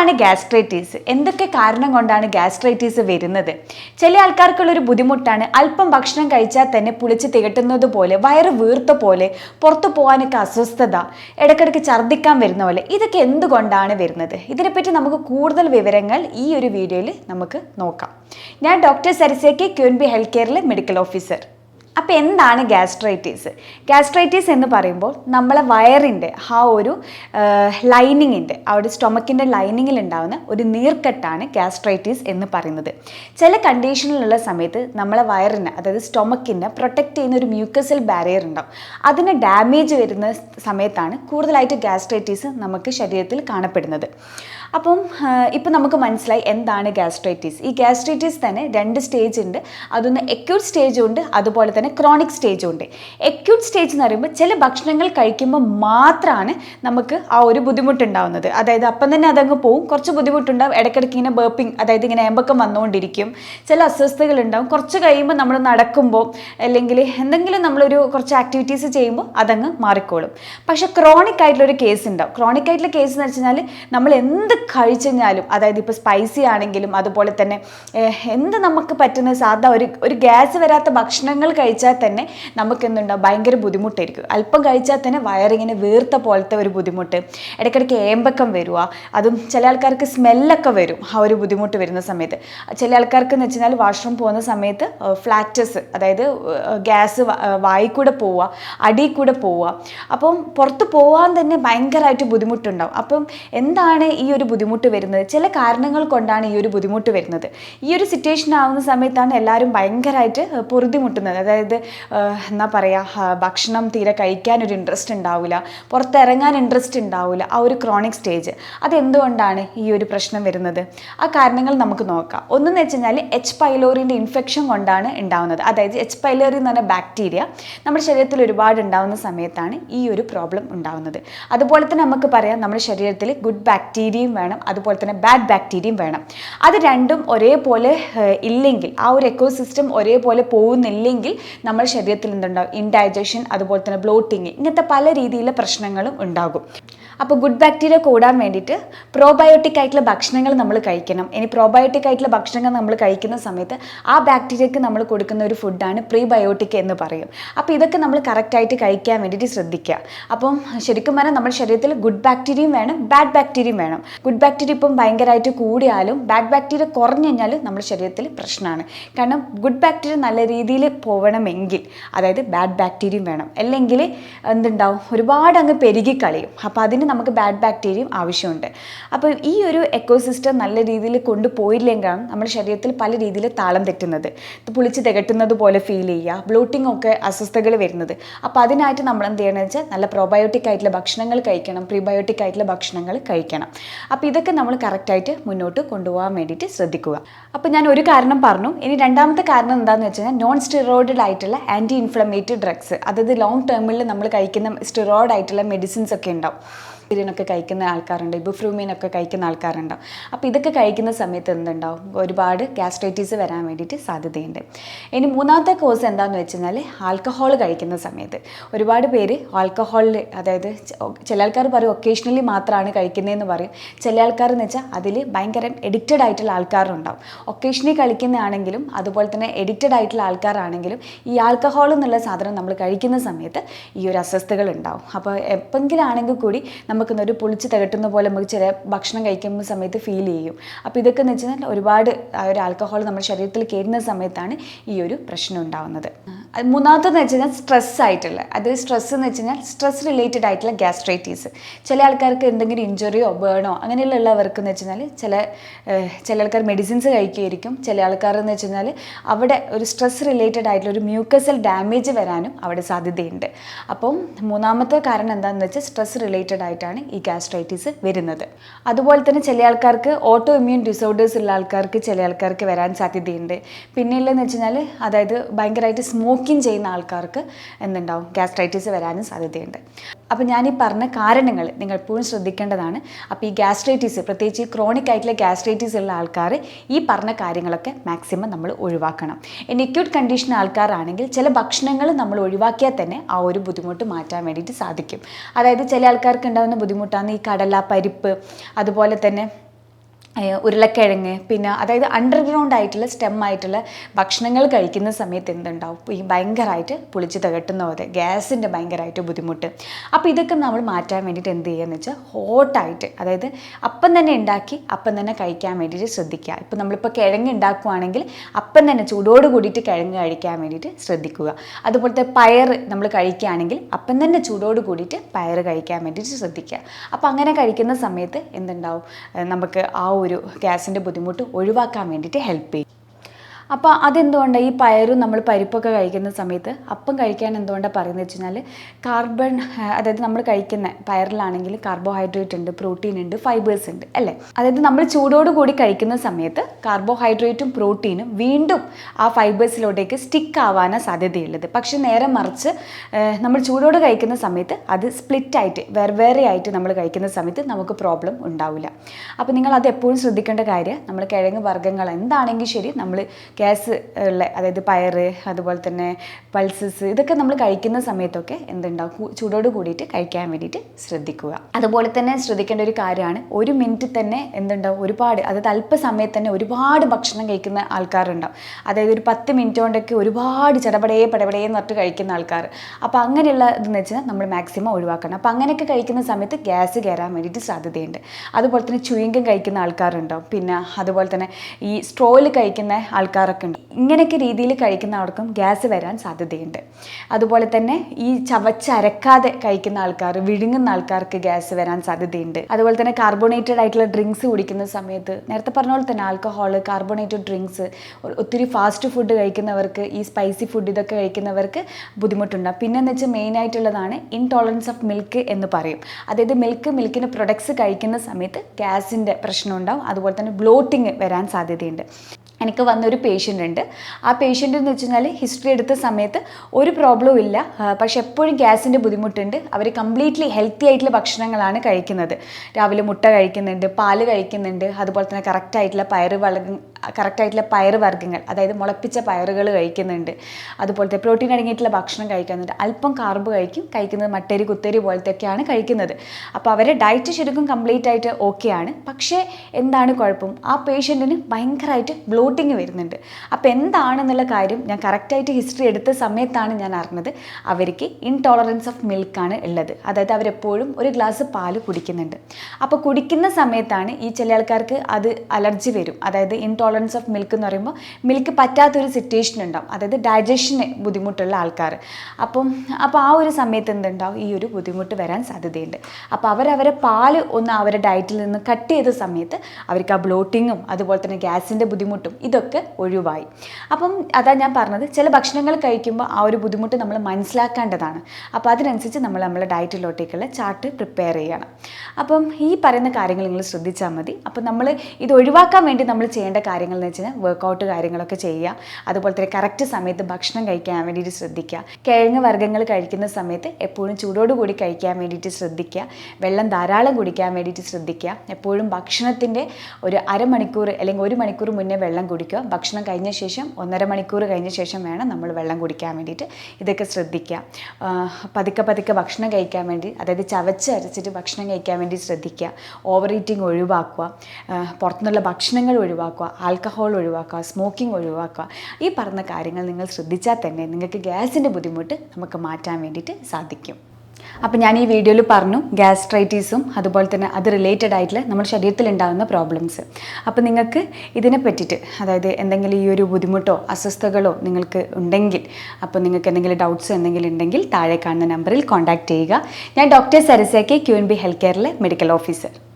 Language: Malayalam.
എന്താണ് ഗ്യാസ്ട്രൈറ്റീസ് എന്തൊക്കെ കാരണം കൊണ്ടാണ് ഗ്യാസ്ട്രൈറ്റീസ് വരുന്നത്? ചില ആൾക്കാർക്കുള്ളൊരു ബുദ്ധിമുട്ടാണ്. അല്പം ഭക്ഷണം കഴിച്ചാൽ തന്നെ പുളിച്ച് തികട്ടുന്നത് പോലെ വയറ് വീർത്ത പോലെ പുറത്തു പോകാനൊക്കെ അസ്വസ്ഥത ഇടയ്ക്കിടയ്ക്ക് ഛർദ്ദിക്കാൻ വരുന്ന പോലെ. ഇതൊക്കെ എന്തുകൊണ്ടാണ് വരുന്നത്? ഇതിനെപ്പറ്റി നമുക്ക് കൂടുതൽ വിവരങ്ങൾ ഈ ഒരു വീഡിയോയിൽ നമുക്ക് നോക്കാം. ഞാൻ ഡോക്ടർ സരിസേക്ക് ക്യൂൻ ബി ഹെൽത്ത് കെയറിലെ മെഡിക്കൽ ഓഫീസർ അപ്പോൾ എന്താണ് ഗ്യാസ്ട്രൈറ്റീസ് ഗ്യാസ്ട്രൈറ്റീസ് എന്ന് പറയുമ്പോൾ നമ്മളെ വയറിന്റെ ആ ഒരു ലൈനിങ്ങിന്റെ ആ ഒരു സ്റ്റൊമക്കിന്റെ ലൈനിങ്ങിൽ ഉണ്ടാകുന്ന ഒരു നീർക്കെട്ടാണ് ഗ്യാസ്ട്രൈറ്റീസ് എന്ന് പറയുന്നത്. ചില കണ്ടീഷനിലുള്ള സമയത്ത് നമ്മളെ വയറിന് അതായത് സ്റ്റൊമക്കിനെ പ്രൊട്ടക്റ്റ് ചെയ്യുന്ന ഒരു മ്യൂക്കസൽ ബാരിയർ ഉണ്ടാവും. അതിന് ഡാമേജ് വരുന്ന സമയത്താണ് കൂടുതലായിട്ട് ഗ്യാസ്ട്രൈറ്റീസ് നമുക്ക് ശരീരത്തിൽ കാണപ്പെടുന്നത്. അപ്പം ഇപ്പം നമുക്ക് മനസ്സിലായി എന്താണ് ഗ്യാസ്ട്രൈറ്റിസ് ഈ ഗ്യാസ്ട്രൈറ്റിസ് തന്നെ രണ്ട് സ്റ്റേജ് ഉണ്ട്. അതൊന്ന് എക്യൂട്ട് സ്റ്റേജും ഉണ്ട് അതുപോലെ തന്നെ ക്രോണിക് സ്റ്റേജും ഉണ്ട്. എക്യൂട്ട് സ്റ്റേജ് എന്ന് പറയുമ്പോൾ ചില ഭക്ഷണങ്ങൾ കഴിക്കുമ്പോൾ മാത്രമാണ് നമുക്ക് ആ ഒരു ബുദ്ധിമുട്ടുണ്ടാവുന്നത്. അതായത് അപ്പം തന്നെ അതങ്ങ് പോവും കുറച്ച് ബുദ്ധിമുട്ടുണ്ടാവും. ഇടയ്ക്കിടയ്ക്ക് ഇങ്ങനെ ബേപ്പിംഗ് അതായത് ഇങ്ങനെ ഏമ്പക്കം വന്നുകൊണ്ടിരിക്കും. ചില അസ്വസ്ഥതകൾ ഉണ്ടാവും. കുറച്ച് കഴിയുമ്പോൾ നമ്മൾ നടക്കുമ്പോൾ അല്ലെങ്കിൽ എന്തെങ്കിലും നമ്മളൊരു കുറച്ച് ആക്ടിവിറ്റീസ് ചെയ്യുമ്പോൾ അതങ്ങ് മാറിക്കോളും. പക്ഷേ ക്രോണിക് ആയിട്ടുള്ളൊരു കേസ് ഉണ്ടാവും. ക്രോണിക് ആയിട്ടുള്ള കേസ് എന്ന് വെച്ച് കഴിഞ്ഞാൽ നമ്മൾ എന്ത് കഴിച്ചു കഴിഞ്ഞാലും അതായത് ഇപ്പോൾ സ്പൈസി ആണെങ്കിലും അതുപോലെ തന്നെ എന്ത് നമുക്ക് പറ്റുന്ന സാധാ ഒരു ഒരു ഗ്യാസ് വരാത്ത ഭക്ഷണങ്ങൾ കഴിച്ചാൽ തന്നെ നമുക്ക് എന്തുണ്ടാവും? ഭയങ്കര ബുദ്ധിമുട്ടായിരിക്കും. അല്പം കഴിച്ചാൽ തന്നെ വയറിങ്ങനെ വീർത്ത പോലത്തെ ഒരു ബുദ്ധിമുട്ട്. ഇടയ്ക്കിടയ്ക്ക് ഏമ്പക്കം വരുക. അതും ചില ആൾക്കാർക്ക് സ്മെല്ലൊക്കെ വരും ആ ഒരു ബുദ്ധിമുട്ട് വരുന്ന സമയത്ത്. ചില ആൾക്കാർക്ക് എന്ന് വെച്ചാൽ വാഷ്റൂം പോകുന്ന സമയത്ത് ഫ്ലാറ്റസ് അതായത് ഗ്യാസ് വായി കൂടെ പോവുക അടി കൂടെ പോവുക. അപ്പം പുറത്ത് പോകാൻ തന്നെ ഭയങ്കരമായിട്ട് ബുദ്ധിമുട്ടുണ്ടാവും. അപ്പം എന്താണ് ഈ ഒരു ബുദ്ധിമുട്ട് വരുന്നത്? ചില കാരണങ്ങൾ കൊണ്ടാണ് ഈ ഒരു ബുദ്ധിമുട്ട് വരുന്നത്. ഈ ഒരു സിറ്റുവേഷൻ ആവുന്ന സമയത്താണ് എല്ലാവരും ഭയങ്കരമായിട്ട് പൊറുതിമുട്ടുന്നത്. അതായത് എന്നാ പറയുക ഭക്ഷണം തീരെ കഴിക്കാൻ ഒരു ഇൻട്രസ്റ്റ് ഉണ്ടാവില്ല പുറത്തിറങ്ങാൻ ഇൻട്രസ്റ്റ് ഉണ്ടാവില്ല ആ ഒരു ക്രോണിക് സ്റ്റേജ് അതെന്തുകൊണ്ടാണ് ഈ ഒരു പ്രശ്നം വരുന്നത്? ആ കാരണങ്ങൾ നമുക്ക് നോക്കാം. ഒന്നെന്ന് വെച്ച് കഴിഞ്ഞാൽ എച്ച് പൈലോറിന്റെ ഇൻഫെക്ഷൻ കൊണ്ടാണ് ഉണ്ടാവുന്നത്. അതായത് എച്ച് പൈലോറി എന്ന് പറഞ്ഞ ബാക്ടീരിയ നമ്മുടെ ശരീരത്തിൽ ഒരുപാട് ഉണ്ടാവുന്ന സമയത്താണ് ഈ ഒരു പ്രോബ്ലം ഉണ്ടാവുന്നത്. അതുപോലെ തന്നെ നമുക്ക് പറയാം നമ്മുടെ ശരീരത്തിൽ ഗുഡ് ബാക്ടീരിയയും വേണം. അതുപോലെ തന്നെ ബാഡ് ബാക്ടീരിയയും വേണം. അത് രണ്ടും ഒരേപോലെ ഇല്ലെങ്കിൽ ആ ഒരു എക്കോസിസ്റ്റം ഒരേപോലെ പോകുന്നില്ലെങ്കിൽ നമ്മൾ ശരീരത്തിൽ എന്തുണ്ടാവും? ഇൻഡൈജഷൻ അതുപോലെ തന്നെ ബ്ലോട്ടിങ് ഇങ്ങനത്തെ പല രീതിയിലുള്ള പ്രശ്നങ്ങളും ഉണ്ടാകും. അപ്പോൾ ഗുഡ് ബാക്ടീരിയ കൂടാൻ വേണ്ടിയിട്ട് പ്രോബയോട്ടിക് ആയിട്ടുള്ള ഭക്ഷണങ്ങൾ നമ്മൾ കഴിക്കണം. ഇനി പ്രോബയോട്ടിക് ആയിട്ടുള്ള ഭക്ഷണങ്ങൾ നമ്മൾ കഴിക്കുന്ന സമയത്ത് ആ ബാക്ടീരിയക്ക് നമ്മൾ കൊടുക്കുന്ന ഒരു ഫുഡാണ് പ്രീബയോട്ടിക് എന്ന് പറയും. അപ്പോൾ ഇതൊക്കെ നമ്മൾ കറക്റ്റായിട്ട് കഴിക്കാൻ വേണ്ടിയിട്ട് ശ്രദ്ധിക്കുക. അപ്പം ശരിക്കും പറഞ്ഞാൽ നമ്മുടെ ശരീരത്തിൽ ഗുഡ് ബാക്ടീരിയയും വേണം ബാഡ് ബാക്ടീരിയയും വേണം. ഗുഡ് ബാക്ടീരിയ ഇപ്പം ഭയങ്കരമായിട്ട് കൂടിയാലും ബാഡ് ബാക്ടീരിയ കുറഞ്ഞു കഴിഞ്ഞാൽ നമ്മുടെ ശരീരത്തിൽ പ്രശ്നമാണ് കാരണം ഗുഡ് ബാക്ടീരിയ നല്ല രീതിയിൽ പോകണമെങ്കിൽ അതായത് ബാഡ് ബാക്ടീരിയയും വേണം. അല്ലെങ്കിൽ എന്തുണ്ടാവും? ഒരുപാട് അങ്ങ് പെരുകി കളയും. അപ്പോൾ അതിന് നമുക്ക് ബാഡ് ബാക്ടീരിയയും ആവശ്യമുണ്ട്. അപ്പോൾ ഈ ഒരു എക്കോസിസ്റ്റം നല്ല രീതിയിൽ കൊണ്ടുപോയില്ലെങ്കിലാണ് നമ്മുടെ ശരീരത്തിൽ പല രീതിയിൽ താളം തെറ്റുന്നത്. പുളിച്ച് തികട്ടുന്നത് പോലെ ഫീൽ ചെയ്യുക ബ്ലോട്ടിംഗ് ഒക്കെ അസ്വസ്ഥതകൾ വരുന്നത്. അപ്പോൾ അതിനായിട്ട് നമ്മൾ എന്ത് ചെയ്യണമെന്ന് വെച്ചാൽ നല്ല പ്രോബയോട്ടിക് ആയിട്ടുള്ള ഭക്ഷണങ്ങൾ കഴിക്കണം പ്രീബയോട്ടിക് ആയിട്ടുള്ള ഭക്ഷണങ്ങൾ കഴിക്കണം. അപ്പോൾ ഇതൊക്കെ നമ്മൾ കറക്റ്റായിട്ട് മുന്നോട്ട് കൊണ്ടുപോകാൻ വേണ്ടിയിട്ട് ശ്രദ്ധിക്കുക. അപ്പോൾ ഞാൻ ഒരു കാരണം പറഞ്ഞു. ഇനി രണ്ടാമത്തെ കാരണം എന്താണെന്ന് വെച്ച് കഴിഞ്ഞാൽ നോൺ സ്റ്റിറോയിഡ് ആയിട്ടുള്ള ആന്റി ഇൻഫ്ലമേറ്ററി ഡ്രഗ്സ് അതായത് ലോങ് ടേമിൽ നമ്മൾ കഴിക്കുന്ന സ്റ്റിറോയിഡ് ആയിട്ടുള്ള മെഡിസിൻസ് ഒക്കെ ഉണ്ടാവും. ഒക്കെ കഴിക്കുന്ന ആൾക്കാരുണ്ട് ഇബുഫ്രൂമിനൊക്കെ കഴിക്കുന്ന ആൾക്കാരുണ്ടാവും. അപ്പോൾ ഇതൊക്കെ കഴിക്കുന്ന സമയത്ത് എന്തുണ്ടാവും? ഒരുപാട് ഗ്യാസ്ട്രൈറ്റീസ് വരാൻ വേണ്ടിയിട്ട് സാധ്യതയുണ്ട്. ഇനി മൂന്നാമത്തെ കോഴ്സ് എന്താണെന്ന് വെച്ച് കഴിഞ്ഞാൽ ആൽക്കഹോൾ കഴിക്കുന്ന സമയത്ത്. ഒരുപാട് പേര് ആൽക്കഹോളിൽ അതായത് ചില ആൾക്കാർ പറയും ഒക്കേഷണലി മാത്രമാണ് കഴിക്കുന്നതെന്ന് പറയും. ചില ആൾക്കാർ എന്ന് വെച്ചാൽ അതിൽ ഭയങ്കര എഡിക്റ്റഡ് ആയിട്ടുള്ള ആൾക്കാരുണ്ടാവും. ഒക്കേഷണലി കളിക്കുന്നതാണെങ്കിലും അതുപോലെ തന്നെ എഡിക്റ്റഡ് ആയിട്ടുള്ള ആൾക്കാരാണെങ്കിലും ഈ ആൽക്കഹോൾ എന്നുള്ള സാധനം നമ്മൾ കഴിക്കുന്ന സമയത്ത് ഈ ഒരു അസ്വസ്ഥതകൾ ഉണ്ടാവും. അപ്പോൾ എപ്പെങ്കിലാണെങ്കിൽ കൂടി നമുക്കൊന്നൊരു പൊളിച്ച് തകട്ടുന്ന പോലെ നമുക്ക് ചില ഭക്ഷണം കഴിക്കുന്ന സമയത്ത് ഫീൽ ചെയ്യും. അപ്പോൾ ഇതൊക്കെ എന്ന് വെച്ചാൽ ഒരുപാട് ആ ഒരു ആൽക്കഹോൾ നമ്മുടെ ശരീരത്തിൽ കയറുന്ന സമയത്താണ് ഈ ഒരു പ്രശ്നം ഉണ്ടാവുന്നത്. മൂന്നാമത്തെന്ന് വെച്ച് കഴിഞ്ഞാൽ സ്ട്രെസ് ആയിട്ടുള്ള. അത് സ്ട്രെസ് എന്ന് വെച്ച് കഴിഞ്ഞാൽ സ്ട്രെസ് റിലേറ്റഡ് ആയിട്ടുള്ള ഗ്യാസ്ട്രൈറ്റീസ് ചില ആൾക്കാർക്ക് എന്തെങ്കിലും ഇഞ്ചുറിയോ ബേണോ അങ്ങനെയുള്ളവർക്ക് എന്ന് വെച്ച് കഴിഞ്ഞാൽ ചില ചില ആൾക്കാർ മെഡിസിൻസ് കഴിക്കുകയായിരിക്കും ചില ആൾക്കാർ എന്ന് വെച്ച് കഴിഞ്ഞാൽ അവിടെ ഒരു സ്ട്രെസ് റിലേറ്റഡ് ആയിട്ടുള്ള ഒരു മ്യൂക്കസൽ ഡാമേജ് വരാനും അവിടെ സാധ്യതയുണ്ട്. അപ്പം മൂന്നാമത്തെ കാരണം എന്താണെന്ന് വെച്ചാൽ സ്ട്രെസ് റിലേറ്റഡ് ആയിട്ടാണ് ഈ ഗ്യാസ്ട്രൈറ്റീസ് വരുന്നത്. അതുപോലെ തന്നെ ചില ആൾക്കാർക്ക് ഓട്ടോ ഇമ്മ്യൂൺ ഡിസോർഡേഴ്സ് ഉള്ള ആൾക്കാർക്ക് ചില ആൾക്കാർക്ക് വരാൻ സാധ്യതയുണ്ട്. പിന്നെയുള്ളതെന്ന് വെച്ച് കഴിഞ്ഞാൽ അതായത് ഭയങ്കരമായിട്ട് സ്മോക്കിംഗ് ചെയ്യുന്ന ആൾക്കാർക്ക് എന്തുണ്ടാവും? ഗ്യാസ്ട്രൈറ്റിസ് വരാനും സാധ്യതയുണ്ട്. അപ്പോൾ ഞാൻ ഈ പറഞ്ഞ കാരണങ്ങൾ നിങ്ങൾ എപ്പോഴും ശ്രദ്ധിക്കേണ്ടതാണ്. അപ്പോൾ ഈ ഗ്യാസ്ട്രൈറ്റിസ് പ്രത്യേകിച്ച് ഈ ക്രോണിക് ആയിട്ടുള്ള ഗ്യാസ്ട്രൈറ്റിസ് ഉള്ള ആൾക്കാർ ഈ പറഞ്ഞ കാര്യങ്ങളൊക്കെ മാക്സിമം നമ്മൾ ഒഴിവാക്കണം. ഇനി അക്യൂട്ട് കണ്ടീഷൻ ആൾക്കാരാണെങ്കിൽ ചില ഭക്ഷണങ്ങൾ നമ്മൾ ഒഴിവാക്കിയാൽ തന്നെ ആ ഒരു ബുദ്ധിമുട്ട് മാറ്റാൻ വേണ്ടിയിട്ട് സാധിക്കും. അതായത് ചില ആൾക്കാർക്ക് ഉണ്ടാകുന്ന ബുദ്ധിമുട്ടാണ് ഈ കടല പരിപ്പ് അതുപോലെ തന്നെ ഉരുളക്കിഴങ്ങ് പിന്നെ അതായത് അണ്ടർഗ്രൗണ്ട് ആയിട്ടുള്ള സ്റ്റെം ആയിട്ടുള്ള ഭക്ഷണങ്ങൾ കഴിക്കുന്ന സമയത്ത് എന്തുണ്ടാവും? ഈ ഭയങ്കരമായിട്ട് പുളിച്ച് തകട്ടുന്ന പോലെ ഗ്യാസിന്റെ ഭയങ്കരമായിട്ട് ബുദ്ധിമുട്ട്. അപ്പോൾ ഇതൊക്കെ നമ്മൾ മാറ്റാൻ വേണ്ടിയിട്ട് എന്ത് ചെയ്യുകയെന്ന് വെച്ചാൽ ഹോട്ടായിട്ട് അതായത് അപ്പം തന്നെ ഉണ്ടാക്കി അപ്പം തന്നെ കഴിക്കാൻ വേണ്ടിയിട്ട് ശ്രദ്ധിക്കുക. ഇപ്പോൾ നമ്മളിപ്പോൾ കിഴങ്ങ് ഉണ്ടാക്കുവാണെങ്കിൽ അപ്പം തന്നെ ചൂടോട് കൂടിയിട്ട് കിഴങ്ങ് കഴിക്കാൻ വേണ്ടിയിട്ട് ശ്രദ്ധിക്കുക. അതുപോലത്തെ പയർ നമ്മൾ കഴിക്കുകയാണെങ്കിൽ അപ്പം തന്നെ ചൂടോട് കൂടിയിട്ട് പയർ കഴിക്കാൻ വേണ്ടിയിട്ട് ശ്രദ്ധിക്കുക. അപ്പോൾ അങ്ങനെ കഴിക്കുന്ന സമയത്ത് എന്തുണ്ടാവും? നമുക്ക് ആ ഒരു ഗ്യാസിന്റെ ബുദ്ധിമുട്ട് ഒഴിവാക്കാൻ വേണ്ടിയിട്ട് ഹെൽപ്പ് ചെയ്യും. അപ്പോൾ അതെന്തുകൊണ്ടാണ് ഈ പയറും നമ്മൾ പരിപ്പൊക്കെ കഴിക്കുന്ന സമയത്ത് അപ്പം കഴിക്കാൻ എന്തുകൊണ്ടാണ് പറയുന്നത് വെച്ച് കഴിഞ്ഞാൽ കാർബൺ അതായത് നമ്മൾ കഴിക്കുന്ന പയറിലാണെങ്കിൽ കാർബോഹൈഡ്രേറ്റ് ഉണ്ട് പ്രോട്ടീൻ ഉണ്ട് ഫൈബേഴ്സ് ഉണ്ട് അല്ലേ? അതായത് നമ്മൾ ചൂടോട് കൂടി കഴിക്കുന്ന സമയത്ത് കാർബോഹൈഡ്രേറ്റും പ്രോട്ടീനും വീണ്ടും ആ ഫൈബേഴ്സിലോട്ടേക്ക് സ്റ്റിക്ക് ആവാനാണ് സാധ്യതയുള്ളത്. പക്ഷെ നേരെ മറിച്ച് നമ്മൾ ചൂടോട് കഴിക്കുന്ന സമയത്ത് അത് സ്പ്ലിറ്റായിട്ട് വേറെ ആയിട്ട് നമ്മൾ കഴിക്കുന്ന സമയത്ത് നമുക്ക് പ്രോബ്ലം ഉണ്ടാവില്ല അപ്പോൾ നിങ്ങൾ അത് എപ്പോഴും ശ്രദ്ധിക്കേണ്ട കാര്യം നമ്മൾ കിഴങ്ങ് വർഗങ്ങൾ എന്താണെങ്കിൽ ശരി നമ്മൾ ഗ്യാസ് ഉള്ള അതായത് പയറ് അതുപോലെ തന്നെ പൾസസ് ഇതൊക്കെ നമ്മൾ കഴിക്കുന്ന സമയത്തൊക്കെ എന്തുണ്ടാവും ചൂടോട് കൂടിയിട്ട് കഴിക്കാൻ വേണ്ടിയിട്ട് ശ്രദ്ധിക്കുക. അതുപോലെ തന്നെ ശ്രദ്ധിക്കേണ്ട ഒരു കാര്യമാണ് ഒരു മിനിറ്റ് തന്നെ എന്തുണ്ടാവും? ഒരുപാട് അതായത് അല്പസമയത്ത് തന്നെ ഒരുപാട് ഭക്ഷണം കഴിക്കുന്ന ആൾക്കാരുണ്ടാവും. അതായത് ഒരു പത്ത് മിനിറ്റ് കൊണ്ടൊക്കെ ഒരുപാട് ചടപടയെ പടപടയെ പറഞ്ഞിട്ട് കഴിക്കുന്ന ആൾക്കാർ. അപ്പോൾ അങ്ങനെയുള്ള ഇതെന്ന് വെച്ചാൽ നമ്മൾ മാക്സിമം ഒഴിവാക്കണം. അപ്പോൾ അങ്ങനെയൊക്കെ കഴിക്കുന്ന സമയത്ത് ഗ്യാസ് കയറാൻ വേണ്ടിയിട്ട് സാധ്യതയുണ്ട്. അതുപോലെ തന്നെ ചുയിങ്കം കഴിക്കുന്ന ആൾക്കാരുണ്ടാവും. പിന്നെ അതുപോലെ തന്നെ ഈ സ്ട്രോയിൽ കഴിക്കുന്ന ആൾക്കാരൊക്കെ ഉണ്ട് ഇങ്ങനെയൊക്കെ രീതിയിൽ കഴിക്കുന്നവർക്കും ഗ്യാസ് വരാൻ സാധ്യതയുണ്ട്. അതുപോലെ തന്നെ ഈ ചവച്ചരക്കാതെ കഴിക്കുന്ന ആൾക്കാർ വിഴുങ്ങുന്ന ആൾക്കാർക്ക് ഗ്യാസ് വരാൻ സാധ്യതയുണ്ട്. അതുപോലെ തന്നെ കാർബണേറ്റഡ് ആയിട്ടുള്ള ഡ്രിങ്ക്സ് കുടിക്കുന്ന സമയത്ത് നേരത്തെ പറഞ്ഞ പോലെ തന്നെ ആൽക്കഹോൾ കാർബണേറ്റഡ് ഡ്രിങ്ക്സ് ഒത്തിരി ഫാസ്റ്റ് ഫുഡ് കഴിക്കുന്നവർക്ക് ഈ സ്പൈസി ഫുഡ് ഇതൊക്കെ കഴിക്കുന്നവർക്ക് ബുദ്ധിമുട്ടുണ്ടാകും പിന്നെന്ന് വെച്ചാൽ മെയിനായിട്ടുള്ളതാണ് ഇൻടോളറൻസ് ഓഫ് മിൽക്ക് എന്ന് പറയും. അതായത് മിൽക്ക് മിൽക്കിന്റെ പ്രൊഡക്ട്സ് കഴിക്കുന്ന സമയത്ത് ഗ്യാസിന്റെ പ്രശ്നം ഉണ്ടാവും. അതുപോലെ തന്നെ ബ്ലോട്ടിങ് വരാൻ സാധ്യതയുണ്ട്. എനിക്ക് വന്നൊരു പേഷ്യന്റ് ഉണ്ട്. ആ പേഷ്യന്റ് എന്ന് വെച്ച് കഴിഞ്ഞാൽ ഹിസ്റ്ററി എടുത്ത സമയത്ത് ഒരു പ്രോബ്ലവും ഇല്ല. പക്ഷെ എപ്പോഴും ഗ്യാസിന്റെ ബുദ്ധിമുട്ടുണ്ട്. അവർ കംപ്ലീറ്റ്ലി ഹെൽത്തി ആയിട്ടുള്ള ഭക്ഷണങ്ങളാണ് കഴിക്കുന്നത്. രാവിലെ മുട്ട കഴിക്കുന്നുണ്ട് പാൽ കഴിക്കുന്നുണ്ട്. അതുപോലെ തന്നെ കറക്റ്റായിട്ടുള്ള പയറ് വള കറക്റ്റ് ആയിട്ടുള്ള പയറ് വർഗങ്ങൾ അതായത് മുളപ്പിച്ച പയറുകൾ കഴിക്കുന്നുണ്ട്. അതുപോലത്തെ പ്രോട്ടീൻ അടങ്ങിയിട്ടുള്ള ഭക്ഷണം കഴിക്കുന്നുണ്ട്. അല്പം കാർബ് കഴിക്കും. കഴിക്കുന്നത് മട്ടേരി കുത്തേരി പോലത്തെയൊക്കെയാണ് കഴിക്കുന്നത്. അപ്പോൾ അവരെ ഡയറ്റ് ശരിക്കും കംപ്ലീറ്റ് ആയിട്ട് ഓക്കെയാണ് പക്ഷേ എന്താണ് കുഴപ്പം? ആ പേഷ്യന്റിന് ഭയങ്കരമായിട്ട് ബ്ലോട്ടിങ് വരുന്നുണ്ട്. അപ്പോൾ എന്താണെന്നുള്ള കാര്യം ഞാൻ കറക്റ്റായിട്ട് ഹിസ്റ്ററി എടുത്ത സമയത്താണ് ഞാൻ അറിഞ്ഞത്. അവർക്ക് ഇൻടോളറൻസ് ഓഫ് മിൽക്കാണ് ഉള്ളത്. അതായത് അവരെപ്പോഴും ഒരു ഗ്ലാസ് പാൽ കുടിക്കുന്നുണ്ട്. അപ്പോൾ കുടിക്കുന്ന സമയത്താണ് ഈ ചില ആൾക്കാർക്ക് അത് അലർജി വരും. അതായത് ഇൻടോളറൻസ് ഓഫ് മിൽക്ക് എന്ന് പറയുമ്പോൾ മിൽക്ക് പറ്റാത്തൊരു സിറ്റുവേഷൻ ഉണ്ടാവും. അതായത് ഡൈജഷന് ബുദ്ധിമുട്ടുള്ള ആൾക്കാർ അപ്പം അപ്പോൾ ആ ഒരു സമയത്ത് എന്തുണ്ടാവും? ഈ ഒരു ബുദ്ധിമുട്ട് വരാൻ സാധ്യതയുണ്ട്. അപ്പോൾ അവരവരെ പാൽ ഒന്ന് അവരുടെ ഡയറ്റിൽ നിന്ന് കട്ട് ചെയ്ത സമയത്ത് അവർക്ക് ആ ബ്ലോട്ടിങ്ങും അതുപോലെ തന്നെ ഗ്യാസിന്റെ ബുദ്ധിമുട്ടും ഇതൊക്കെ ഒഴിവായി. അപ്പം അതാ ഞാൻ പറഞ്ഞത് ചില ഭക്ഷണങ്ങൾ കഴിക്കുമ്പോൾ ആ ഒരു ബുദ്ധിമുട്ട് നമ്മൾ മനസ്സിലാക്കേണ്ടതാണ്. അപ്പോൾ അതിനനുസരിച്ച് നമ്മൾ നമ്മളെ ഡയറ്റിലോട്ടേക്കുള്ള ചാർട്ട് പ്രിപ്പയർ ചെയ്യണം. അപ്പം ഈ പറയുന്ന കാര്യങ്ങൾ നിങ്ങൾ ശ്രദ്ധിച്ചാൽ മതി. അപ്പം നമ്മൾ ഇത് ഒഴിവാക്കാൻ വേണ്ടി നമ്മൾ ചെയ്യേണ്ട കാര്യങ്ങൾ എന്ന് വെച്ചാൽ വർക്കൗട്ട് കാര്യങ്ങളൊക്കെ ചെയ്യുക. അതുപോലെ തന്നെ കറക്റ്റ് സമയത്ത് ഭക്ഷണം കഴിക്കാൻ വേണ്ടിയിട്ട് ശ്രദ്ധിക്കുക. കിഴങ്ങ് വർഗങ്ങൾ കഴിക്കുന്ന സമയത്ത് എപ്പോഴും ചൂടോട് കൂടി കഴിക്കാൻ വേണ്ടിയിട്ട് ശ്രദ്ധിക്കുക. വെള്ളം ധാരാളം കുടിക്കാൻ വേണ്ടിയിട്ട് ശ്രദ്ധിക്കുക. എപ്പോഴും ഭക്ഷണത്തിന്റെ ഒരു അരമണിക്കൂർ അല്ലെങ്കിൽ ഒരു മണിക്കൂർ മുന്നേ വെള്ളം കുടിക്കുക. ഭക്ഷണം കഴിഞ്ഞ ശേഷം ഒന്നര മണിക്കൂർ കഴിഞ്ഞ ശേഷം വേണം നമ്മൾ വെള്ളം കുടിക്കാൻ വേണ്ടിയിട്ട് ഇതൊക്കെ ശ്രദ്ധിക്കുക. പതുക്കെ പതുക്കെ ഭക്ഷണം കഴിക്കാൻ വേണ്ടി അതായത് ചവച്ചരച്ചിട്ട് ഭക്ഷണം കഴിക്കാൻ വേണ്ടി ശ്രദ്ധിക്കുക. ഓവർ ഈറ്റിംഗ് ഒഴിവാക്കുക. പുറത്തുനിന്നുള്ള ഭക്ഷണങ്ങൾ ഒഴിവാക്കുക. ആൽക്കഹോൾ ഒഴിവാക്കുക സ്മോക്കിംഗ് ഒഴിവാക്കുക. ഈ പറഞ്ഞ കാര്യങ്ങൾ നിങ്ങൾ ശ്രദ്ധിച്ചാൽ തന്നെ നിങ്ങൾക്ക് ഗ്യാസിന്റെ ബുദ്ധിമുട്ട് നമുക്ക് മാറ്റാൻ വേണ്ടിയിട്ട് സാധിക്കും. അപ്പോൾ ഞാൻ ഈ വീഡിയോയിൽ പറഞ്ഞു ഗ്യാസ്ട്രൈറ്റീസും അതുപോലെ തന്നെ അത് റിലേറ്റഡ് ആയിട്ടുള്ള നമ്മുടെ ശരീരത്തിൽ ഉണ്ടാകുന്ന പ്രോബ്ലംസ് അപ്പോൾ നിങ്ങൾക്ക് ഇതിനെ പറ്റിയിട്ട് അതായത് എന്തെങ്കിലും ഈ ഒരു ബുദ്ധിമുട്ടോ അസ്വസ്ഥതകളോ നിങ്ങൾക്ക് ഉണ്ടെങ്കിൽ അപ്പോൾ നിങ്ങൾക്ക് എന്തെങ്കിലും ഡൗട്ട്സ് എന്തെങ്കിലും ഉണ്ടെങ്കിൽ താഴെ കാണുന്ന നമ്പറിൽ കോൺടാക്റ്റ് ചെയ്യുക. ഞാൻ ഡോക്ടർ സരസയ്ക്ക് ക്യു എൻ ബി ഹെൽത്ത് കെയറിലെ മെഡിക്കൽ ഓഫീസർ